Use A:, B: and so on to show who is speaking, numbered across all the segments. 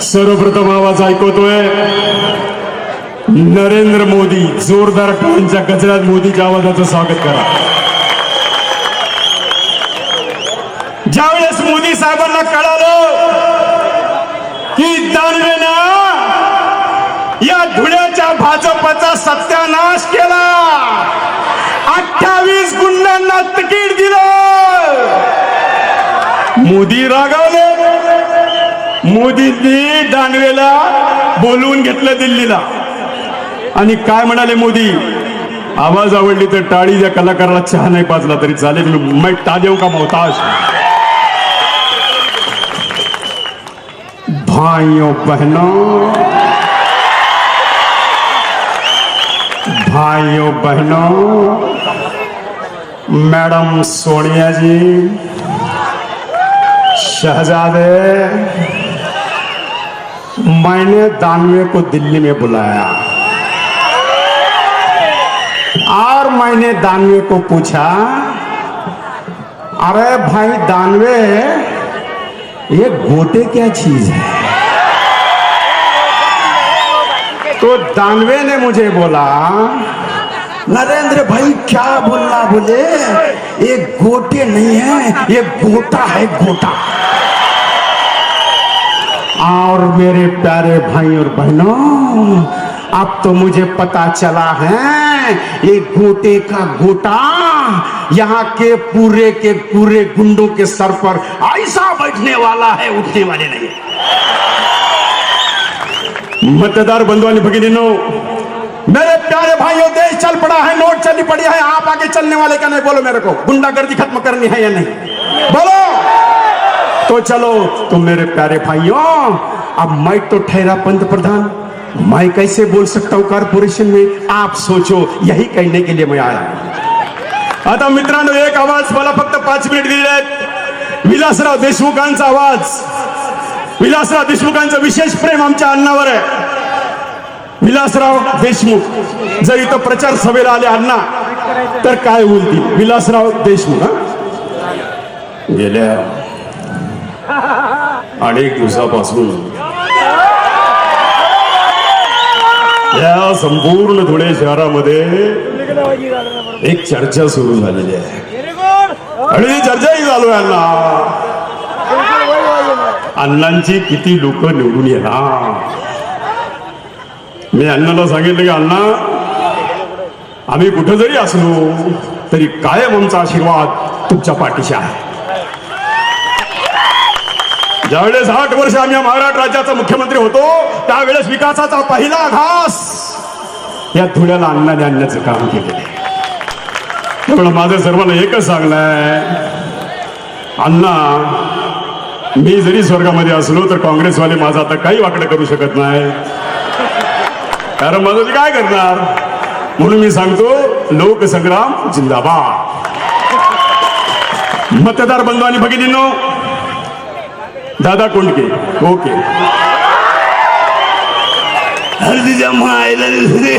A: सर्वप्रथम आवाज ऐकवतोय. नरेंद्र मोदी जोरदार टाळ्यांच्या गजरात मोदीच्या आवाजाचं स्वागत करा. ज्यावेळेस मोदी साहेबांना कळालं की दानवेना या धुळ्याच्या भाजपचा सत्यानाश केला. अठ्ठावीस गुंडांना तिकीट दिलं. मोदी रागावले. मोदींनी दानवेला बोलवून घेतलं दिल्लीला. आणि काय म्हणाले मोदी? आवाज आवडली तर टाळी ज्या कलाकाराला चहा नाही पाजला तरी चालेल. मैं टा देऊ का मोहताज? भाइयों बहनों भाइयों बहनों मैडम सोनिया जी शहजादे मैंने दानवे को दिल्ली में बुलाया। और मैंने दानवे को पूछा, अरे भाई दानवे ये गोटे क्या चीज़ है? तो दानवे ने मुझे बोला,
B: नरेंद्र भाई, क्या बोलना बोले? ये गोटे नहीं है, ये गोटा है गोटा।
A: और मेरे प्यारे भाई और बहनों, अब तो मुझे पता चला है, ये गोटे का गोटा यहाँ के पूरे के पूरे गुंडों के सर पर ऐसा बैठने वाला है, उठने वाले नहीं। मतदार बंधुओं भगिनीनो मेरे प्यारे भाइयों, देश चल पड़ा है, नोट चलनी पड़ी है, आप आगे चलने वाले का नहीं? बोलो मेरे को, गुंडागर्दी खत्म करनी है या नहीं? बोलो! तो चलो तो मेरे प्यारे भाइयों अब मैं तो ठहरा पंत प्रधान। मैं कैसे बोल सकता हूं कारपोरेशन में आप सोचो यही कहने के लिए मैं आया। आता मित्रांनो एक आवाज मला फक्त पाच मिनिट दिले आहेत। विलासराव देशमुखांचा आवाज। विलासराव देशमुखांचं विशेष प्रेम आमच्या अण्णावर आहे। विलासराव देशमुख जर इथं प्रचार सभेला आले अण्णा तर काय बोलतील विलासराव देशमुख गेल्या अनेक दिवसापासून. या संपूर्ण धुळे शहरामध्ये एक चर्चा सुरू झालेली आहे. आणि ती चर्चाही चालू आहे अण्णा. अण्णांची किती लोक निवडून येणार? मी अण्णाला सांगितलं की अण्णा आम्ही कुठं जरी असलो तरी कायम आमचा आशीर्वाद तुमच्या पाठीशी आहे. ज्यावेळेस आठ वर्ष आम्ही महाराष्ट्र राज्याचा मुख्यमंत्री होतो त्यावेळेस विकासाचा पहिला घास या धुळ्याला अन्नाने आणण्याचं काम केलेलं आहे. त्यामुळे माझं सर्वांना एकच सांगलंय अण्णा मी जरी स्वर्गामध्ये असलो तर काँग्रेसवाले माझं आता काही वाकडं करू शकत नाही. कारण माझं ते काय करणार? म्हणून मी सांगतो लोकसंग्राम जिंदाबाद. मतदार बंधू आणि भगिनींनो दादा कोंडके ओके.
B: हळदीच्या मायला रे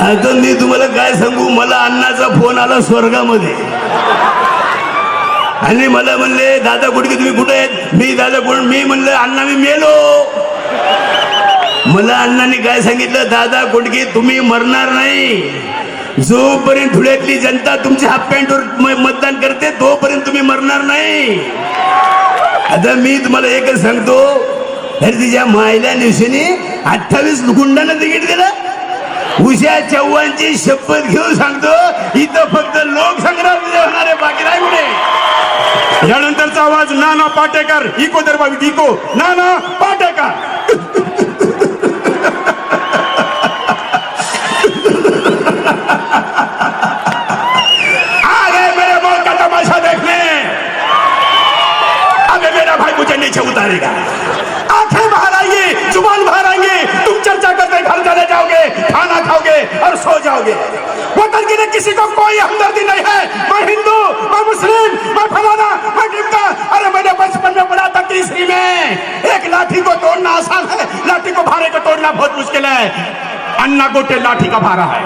B: आता मी तुम्हाला काय सांगू? मला अण्णाचा फोन आला स्वर्गामध्ये. आणि मला म्हणले दादा कुडके तुम्ही कुठे आहेत? मी दादा कोण मी म्हणलं अण्णा मी मेलो. मला अण्णांनी काय सांगितलं? दादा कुडके तुम्ही मरणार नाही. जोपर्यंत धुळ्यातली जनता तुमच्या हाफ पॅन्टवर म- मतदान करते तोपर्यंत तुम्ही मरणार नाही. आता मी तुम्हाला एकच सांगतो तर तिच्या मायल्या दिवशीने अठ्ठावीस गुंडांना तिकीट दिलं. उषा चव्हाणची शपथ घेऊन सांगतो इथं फक्त लोकसंग्राम होणार आहे बाकी नाही कुठे.
A: यानंतरचा आवाज नाना पाटेकर इको दरबावी इको. नाना पाटेकर. किसी को कोई हमदर्दी नहीं है। मैं हिंदू मैं मुस्लिम मैं फलाना मैं टिमका अरे मैंने बचपन में पढ़ा था तीसरी में एक लाठी को तोड़ना आसान है। लाठी को भारे को तोड़ना बहुत मुश्किल है। अन्ना गोटे लाठी का भारा है।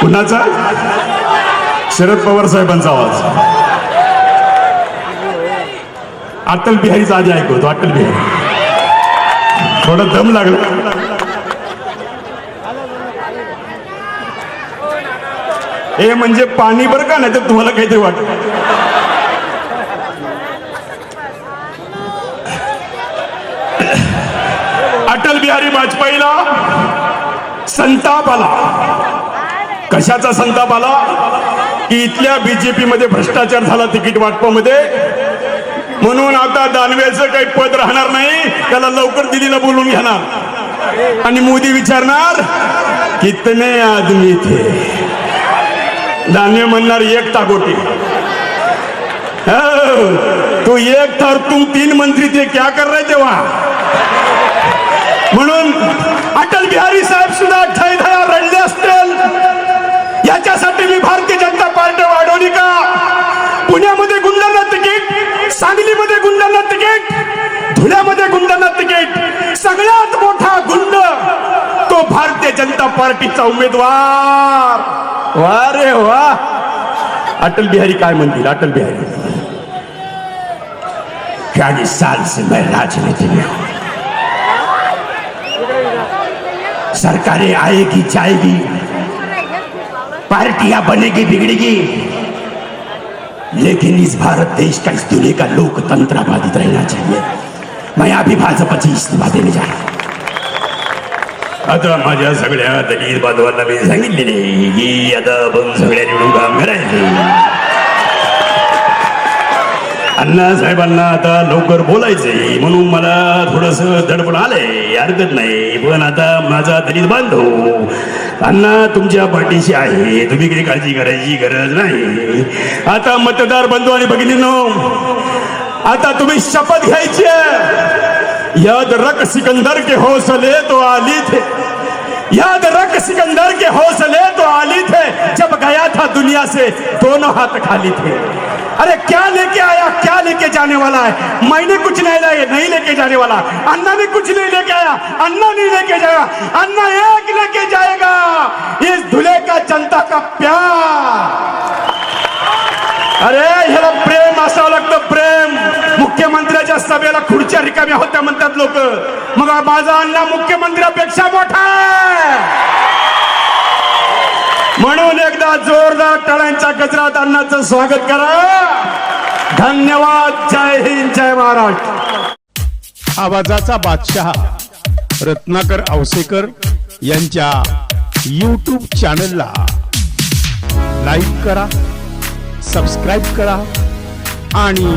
A: कुणाचा शरद पवार साहेबांचा आवाज। अटल बिहारीचा आधी ऐकवतो अटल बिहारी. थोडा दम लागला. हे म्हणजे पाणी बरं का नाही तर तुम्हाला काहीतरी वाटत. अटल बिहारी वाजपेयीला संताप आला. कशाचा संताप आला? की इथल्या बीजेपी मध्ये भ्रष्टाचार झाला तिकीट वाटपामध्ये. म्हणून आता दानवेचं काही पद राहणार नाही त्याला लवकर दिल्लीला बोलून घेणार. आणि मोदी विचारणार कितने आदमी थे? धान्य म्हणणार एक टाकोटी. हो, तू एक था तू तीन मंत्री ते क्या कर रहे थे म्हणून अटल बिहारी साहेब सुद्धा ढयढया रडले असतील. याच्यासाठी मी भारतीय जनता पार्टी वाढवली का? पुण्यामध्ये गुंडांना तिकीट सांगलीमध्ये गुंडांना तिकीट धुळ्यामध्ये गुंडांना तिकीट. सगळ्यात मोठा गुंड तो भारतीय जनता पार्टीचा उमेदवार. वा रे वा अटल बिहारी काय म्हणतील अटल बिहारी? चालीस साल से मैं राजनीति में हूँ। सरकारें आएगी, जाएगी। पार्टियाँ बनेगी, बिगड़ेगी। लेकिन इस भारत देश का, इस दुनिया का लोकतंत्र बाधित रहना चाहिए। मैं अभी भाजपाची इस्तीफा देने जा रहा हूँ. आता माझ्या सगळ्या दलित बांधवांना मी सांगितलेले की आता आपण सगळ्या निवडून काम करायचे अण्णा साहेबांना आता लवकर बोलायचे म्हणून मला थोडस दडपण आलंय हरकत नाही पण आता माझा दलित बांधव अण्णा तुमच्या पाठीशी आहे तुम्ही काही काळजी करायची गरज नाही आता मतदार बंधू आणि भगिनीनो आता तुम्ही शपथ घ्यायची आहे. याद रख सिकंदर के हौसले तो आली थे। याद रख सिकंदर के हौसले तो आली थे। जब गया था दुनिया से, दोनों हाथ खाली थे। अरे क्या लेके आया, क्या लेके जाने वाला है? मैंने कुछ नहीं लाए नहीं लेके जाने वाला। अन्ना ने कुछ नहीं लेके आया, अन्ना नहीं लेके जाएगा। अन्ना एक लेके जाएगा। इस धुले का जनता का प्यार। अरे प्रेम मुख्यमंत्र्याच्या सभेला खुर्च्या रिकाम्या होत्या म्हणतात लोक. मग माझा अण्णा मुख्यमंत्र्यापेक्षा मोठा म्हणून एकदा जोरदार टाळ्यांच्या गजरात अण्णाचं स्वागत करा. धन्यवाद. जय हिंद जय महाराष्ट्र.
C: आवाजाचा बादशहा रत्नाकर आवसेकर यांच्या यूट्यूब चॅनलला लाईक करा सबस्क्राईब करा आणि